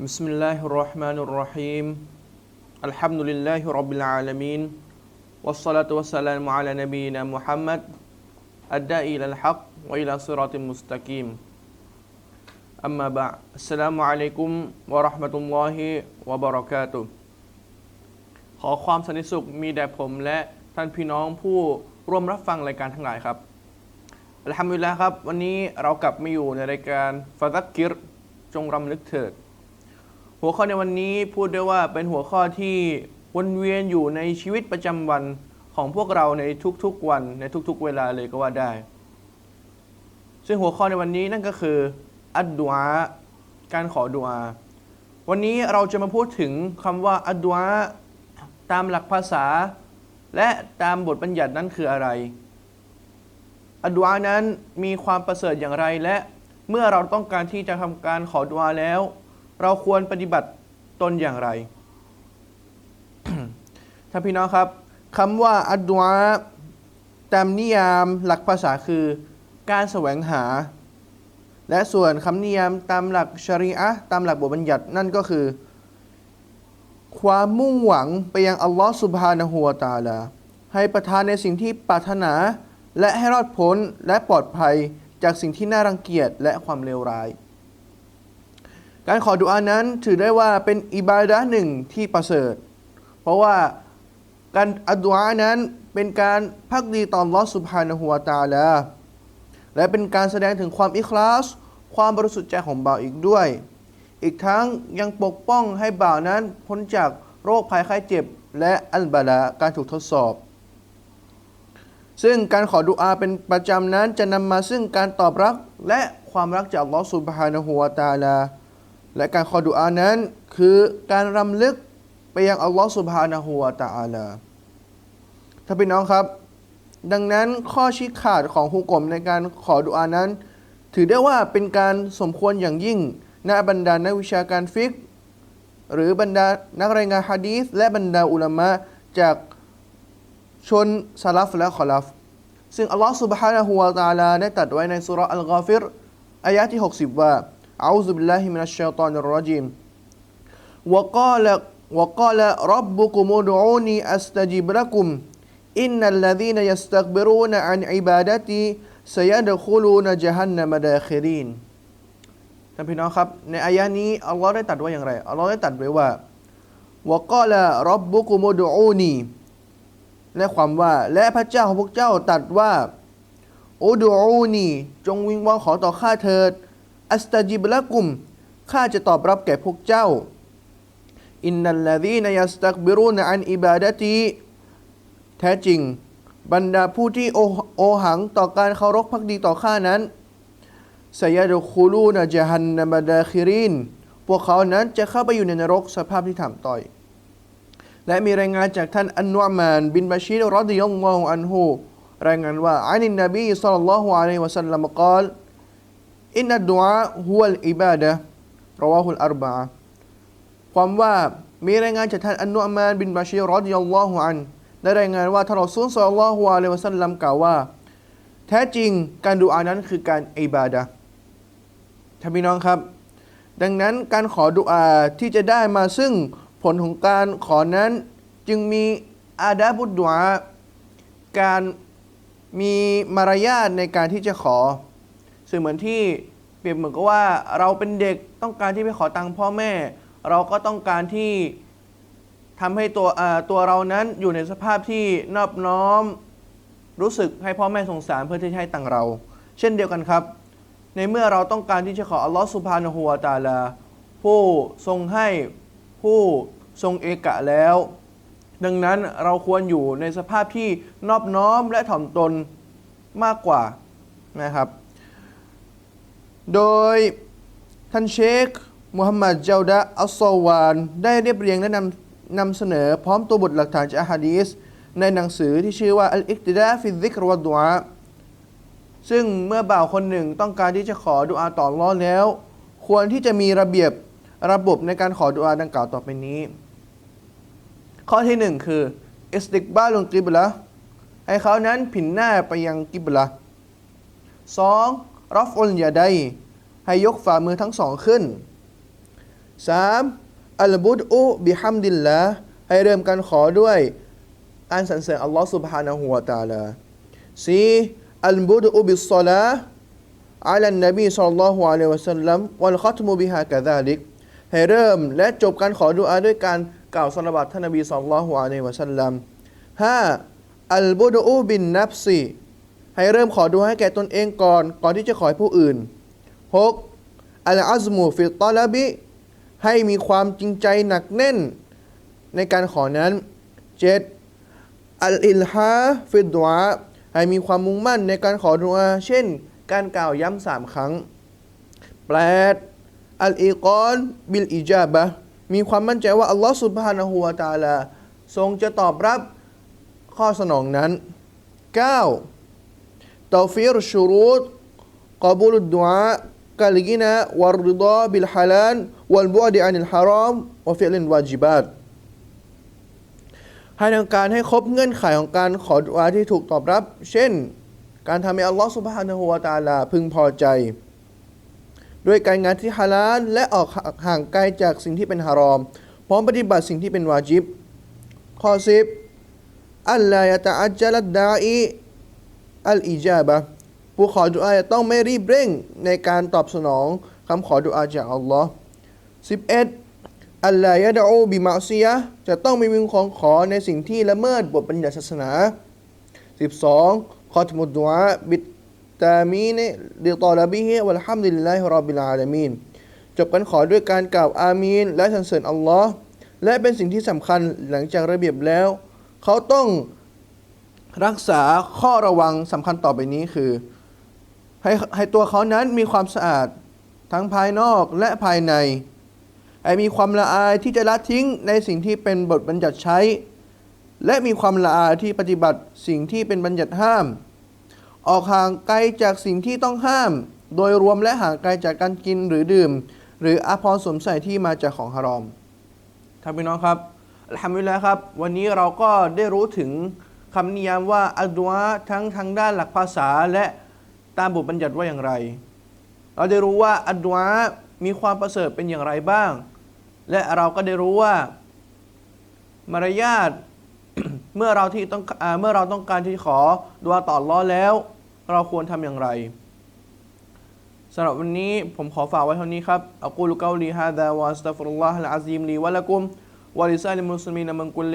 بسم الله الرحمن الرحيم الحمد لله رب العالمين والصلاة والسلام على نبينا محمد الداعي إلى الحق وإلى صراط مستقيم أما بعد السلام عليكم ورحمة الله وبركاته ขอความสันติสุขมีแด่ผมและท่านพี่น้องผู้ร่วมรับฟังรายการทั้งหลายครับอัลฮัมดุลิลละครับ วันนี้เรากลับมาอยู่ในรายการฟาซักกิรจงรำลึกเถิด หัวข้อในวันนี้พูดได้ว่าเป็นหัวข้อที่วนเวียนอยู่ในชีวิตประจำวันของพวกเราในทุกๆวันในทุกๆเวลาเลยก็ว่าได้ ซึ่งหัวข้อในวันนี้นั่นก็คืออัดดุอาการขอดุอาวันนี้เราจะมาพูดถึงคำว่าอัดดุอาตามหลักภาษา และตามบทบัญญัตินั้นคืออะไร อัดดุอานั้นมีความประเสริฐอย่างไรและเมื่อเราต้องการที่จะทำการขอดุอาแล้ว เราควรปฏิบัติตนอย่างไร ท่านพี่น้องครับคำว่าอัดดุอาตามนิยามหลักภาษาคือ การแสวงหา และส่วนคำนิยามตามหลักชริอะตามหลักบทบัญญัตินั่นก็คือ ความมุ่งหวังไปยังอัลลอฮ์สุบฮานะฮูวตาลา ให้ประทานในสิ่งที่ปรารถนา และให้รอดพ้นและปลอดภัยจากสิ่งที่น่ารังเกียจและความเลวร้าย การขอดุอานั้นถือได้ว่าเป็นอิบาดะห์หนึ่งที่ประเสริฐ เพราะว่าการอัดุอานั้นเป็นการพักดีต่อลอสุบฮานะฮูวตะอาลาและเป็นการแสดงถึงความอิคลาส ความบริสุทธิ์ใจของบ่าวอีกด้วย อีกทั้งยังปกป้องให้บ่าวนั้นพ้นจากโรคภัยไข้เจ็บ และอัลบาลาการถูกทดสอบ ซึ่งการขอดุอาเป็นประจำนั้นจะนำมาซึ่งการตอบรับและความรักจากลอสุบฮานะฮูวตาลา และการขอดุอานั้น คือการรำลึกไปยังอัลลอฮฺสุบฮานาหัวตาอาลาถ้าพี่น้องครับ ดังนั้นข้อชี้ขาดของฮุกกลมในการขอดุอานั้น ถือได้ว่าเป็นการสมควรอย่างยิ่งณบรรดานักวิชาการฟิก หรือบรรดานักรายงานฮะดีสและบรรดาอุลามะจากชนซาลฟและคอลัฟ ซึ่งอัลลอฮฺสุบฮานาหัวตาลาได้ตัดไว้ในสุรอัลกอฟิรอายะที่ 60 ว่า อาซุบิลลาฮิมินัชชัยตอนรจีมวกาลวกาลรับบุคุมุดูนีอัสตจิบรักุมอินนัลลดีนยัสตักบิรูนอันอิบาดตีสยดคูลูนันท่านพี่น้องครับ ในอายะนี้อัลลอฮ์ได้ตัดว่าอย่างไรอัลลอฮ์ได้ตัดไว้ว่าวกาลรับบุคุมุดูนีและความว่าและพระเจ้าของพวกเจ้าตัดว่าอุดูนีจงวิงวอนขอต่อข้าเถิด อัสตาจิบละกุมข้าจะตอบรับแก่พวกเจ้าอินนัลลาดีนยัสตักบิรุนอันอิบาดะตีแท้จริง บรรดาผู้ที่โอโอหังต่อการเคารพพักดีต่อข้านั้นสยาดคูลูนจฮันนมดาคิรินพวกเขานั้นจะเข้าไปอยู่ในนรกสภาพที่ถ่ำต้อย และมีรายงานจากท่านอันนุอ์มาน บินบาชีรอดิยัลลอฮุอันฮูรายงานว่าอานินนบีศ็อลลัลลอฮุอะลัยฮิวะสัลลัมกล่าว อินนัดดุอาฮุวัลอิบาดะรอวาฮุลอัรบะฮ์ความว่ามีรายงานจากท่านอันนุอ์มานบินบาชีรรอดิยัลลอฮุอันได้รายงานว่าท่านรอซูลศ็อลลัลลอฮุอะลัยวะสัลลัมกล่าวว่า แท้จริงการดุอานั้นคือการอิบาดะท่านพี่น้องครับ ดังนั้นการขอดุอาที่จะได้มาซึ่งผลของการขอนั้นจึงมีอาดาบุดดุอาการมีมารยาทในการที่จะขอ ซึ่งเหมือนที่เปรียบเหมือนกับว่าเราเป็นเด็กต้องการที่ไปขอตังค์พ่อแม่ เราก็ต้องการที่ทำให้ตัวตัวเรานั้นอยู่ในสภาพที่นอบน้อม รู้สึกให้พ่อแม่สงสารเพื่อที่จะให้ตังค์เรา เช่นเดียวกันครับ ในเมื่อเราต้องการที่จะขออัลลอฮ์สุภาณหัวตาลา ผู้ทรงให้ผู้ทรงเอกะแล้ว ดังนั้นเราควรอยู่ในสภาพที่นอบน้อมและถ่อมตนมากกว่านะครับ โดยท่านเชคมุฮัมหมัดเจาดะอัลซอวานได้เรียบเรียงและนำนำเสนอพร้อมตัวบทหลักฐานจากอะฮะดีษในหนังสือที่ชื่อว่าอัลอิกติดาฟิซิกรวะดุอาซึ่งเมื่อบ่าวคนหนึ่งต้องการที่จะขอดุอาต่ออัลเลอฮ์แล้ว ควรที่จะมีระเบียบระบบในการขอดุอาดังกล่าวต่อไปนี้ ข้อที่หนึ่งคืออิสติกบ้าลุนกิบละให้เขานั้นผินหน้าไปยังกิบละสอง รอฟอุลยาไดให้ยกฝ่ามือทั้งสองขึ้น 3. อัลบุดอุบิฮัมดิลละให้เริ่มการขอด้วยการสรรเสริญอัลลอฮ์ سبحانه และ تعالى 4. อัลบุดอุบิสซาลา على النبي صلى الله عليه وسلم والختم بها كذلك ให้เริ่มและจบการขอดุอาด้วยการกล่าวสลบัตท่านนบีสัลลัลลอฮุอะลัยฮิวะสัลลัม 5. อัลบุดอูบินนับซี ให้เริ่มขอดุอาให้แก่ตนเองก่อน ก่อนที่จะขอให้ผู้อื่น 6. อัลอัซมูฟิตตอลาบิ ให้มีความจริงใจหนักแน่น ในการขอนั้น 7. อัลอิลฮาฟิดดุอาให้มีความมุ่งมั่นในการขอดุอาเช่น การกล่าวย้ำสามครั้ง 8. อัลอีกอนบิลอิจาบะมีความมั่นใจว่าอัลลอฮ์สุบฮานะฮูวะตาลา ทรงจะตอบรับข้อสนองนั้น 9. ตอฟิรชูรุตกบูลุดดุอากัลกินะวัรริดาบิลฮาลานวัลบุอดิอานิลฮารอมวฟิลินวาจิบาตให้ทางการให้ครบเงื่อนไขของการขอดุอาที่ถูกตอบรับ เช่น การทำให้อัลลอฮ์สุบฮานะฮูวะตาลาพึงพอใจ ด้วยการงานที่ฮาลาลและออกห่างไกลจากสิ่งที่เป็นฮารอม พร้อมปฏิบัติสิ่งที่เป็นวาจิบข้อสิบอัลลายะตะอัจจลัดดาอี อัลอิจาบะผู้ขอดุอาจะต้องไม่รีบเร่งในการตอบสนองคำขอดุอาจากอัลลอฮ์สิบเอ็ดอัลลายะดะอูบิมาซียะจะต้องไม่มีของขอในสิ่งที่ละเมิดบทบัญญัติศาสนา 12 ขอทมุดดุอาบิตตามีนลิตอลาบิฮิวัลฮัมดุลิลลาฮิรับบิลอาลามีนจบกันขอด้วยการกล่าวอามีนและสรรเสริญอัลลอฮ์และเป็นสิ่งที่สำคัญหลังจากระเบียบแล้ว เขาต้อง รักษาข้อระวังสำคัญต่อไปนี้คือ ให้ให้ตัวเขานั้นมีความสะอาดทั้งภายนอกและภายในให้มีความละอายที่จะละทิ้งในสิ่งที่เป็นบทบัญญัติใช้ และมีความละอายที่ปฏิบัติสิ่งที่เป็นบัญญัติห้าม ออกห่างไกลจากสิ่งที่ต้องห้าม โดยรวมและห่างไกลจากการกินหรือดื่ม หรืออาภรณ์สวมใส่ที่มาจากของฮารอมท่านพี่น้องครับอัลฮัมดุลิลละครับ วันนี้เราก็ได้รู้ถึง คำนิยามว่าอัดุอาทั้งทางด้านหลักภาษาและตามบทบัญญัติว่าอย่างไร เราได้รู้ว่าอัดุอามีความประเสริฐเป็นอย่างไรบ้าง และเราก็ได้รู้ว่ามารยาทเมื่อเราที่ต้องอเมื่อเราต้องการที่ขอดุอาต่ออัลล้อแล้ว เราควรทำอย่างไรสำหรับวันนี้ผมขอฝากไว้เท่านี้ครับอักูลุกาลีฮะดาวะอัสตัฟรุลลอฮ์อัลอาซีมลีวะละกุม วะลิซาลิมุสลิมีนมันกุล